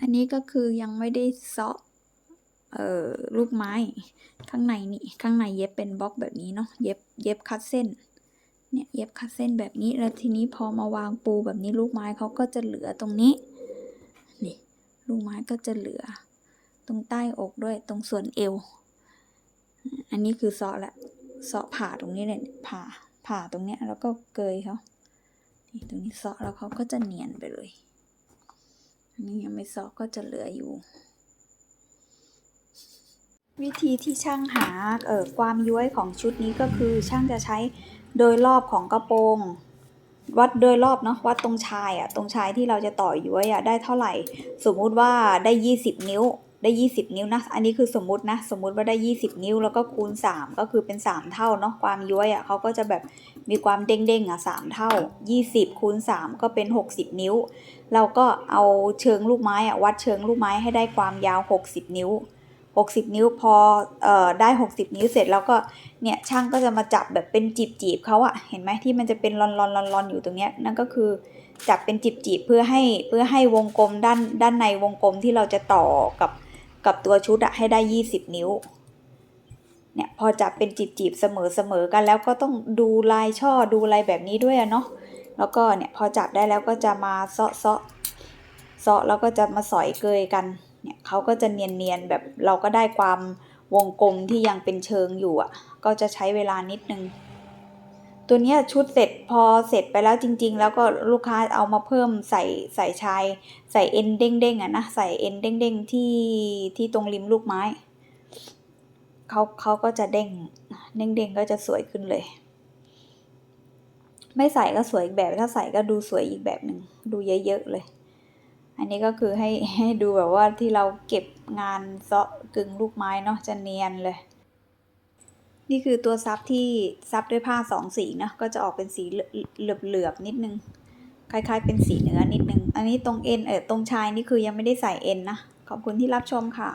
อันนี้ก็คือยังไม่ได้เซาะเอ่อลูกไม้ ข้างในนี่ข้างในเย็บเป็นบล็อกแบบนี้เนาะเย็บเย็บคัดเส้นเนี่ยเย็บคัดเส้นแบบนี้แล้วทีนี้พอมาวางปูแบบนี้ลูกไม้เขาก็จะเหลือตรงนี้นี่ลูกไม้ก็จะเหลือ ตรงใต้อกด้วยตรงส่วนเอว อันนี้คือเซาะละเซาะผ่าตรงนี้เลยผ่าผ่าตรงเนี้ยแล้วก็เกยเขาตรงนี้เซาะแล้วเขาก็จะเนียนไปเลย นี่ยังไม่ซอกก็จะเหลืออยู่ วิธีที่ช่างหาเอ่อความย้วยของชุดนี้ก็คือช่างจะใช้โดยรอบของกระโปรงวัดโดยรอบเนาะวัดตรงชายอะตรงชายที่เราจะต่อย้วยอะได้เท่าไหร่ สมมุติว่าได้ 20 นิ้ว ได้ 20 นิ้วนะ อันนี้คือสมมุตินะ สมมุติว่าได้ 20 นิ้ว แล้วก็คูณ 3 ก็คือเป็น 3 เท่าเนาะ ความย้วยอะเขาก็จะแบบมีความเด้งๆอะ3เท่า 20 คูณ 3 ก็เป็น 60 นิ้ว เราก็เอาเชิงลูกไม้อะวัดเชิงลูกไม้ให้ได้ความยาว 60 นิ้ว 60 นิ้วพอเอ่อได้ 60 นิ้วเสร็จแล้วก็เนี่ยช่างก็จะมาจับแบบเป็นจีบๆเขาอะเห็นไหมที่มันจะเป็นลอนๆๆๆอยู่ตรงเนี้ยนั่นก็คือจับเป็นจีบๆเพื่อให้เพื่อให้วงกลมด้านด้านในวงกลมที่เราจะต่อกับ กับตัวชุดอะให้ได้ 20 นิ้ว เนี่ยพอจับเป็นจีบๆเสมอๆกันแล้วก็ต้องดูลายช่อดูอะไรแบบนี้ด้วยอะเนาะแล้วก็เนี่ยพอจับได้แล้วก็จะมาเซาะเซาะเซาะแล้วก็จะมาสอยเกยกันเนี่ยเขาก็จะเนียนๆแบบเราก็ได้ความวงกลมที่ยังเป็นเชิงอยู่อะก็จะใช้เวลานิดนึง ตัวนี้ชุดเสร็จพอเสร็จไปแล้วจริง ๆ แล้วก็ลูกค้าเอามาเพิ่มใส่ใส่ชาย ใส่เอ็นเด้งๆอะนะใส่เอ็นเด้งๆที่ที่ตรงริมลูกไม้เขาเขาก็จะเด้งเด้งๆก็จะสวยขึ้นเลย ไม่ใส่ก็สวยอีกแบบถ้าใส่ก็ดูสวยอีกแบบหนึ่งดูเยอะๆเลย อันนี้ก็คือให้ให้ดูแบบว่าที่เราเก็บงานเซาะกึ่งลูกไม้เนาะจะเนียนเลย นี่คือตัวซับที่ซับด้วยผ้าสองสีนะก็จะออกเป็นสีเหลือบๆนิดนึง คล้ายๆ เป็นสีเนื้อนิดนึง อันนี้ตรงเอ็นเออตรงชายนี่คือยังไม่ได้ใส่เอ็นนะ ขอบคุณที่รับชมค่ะ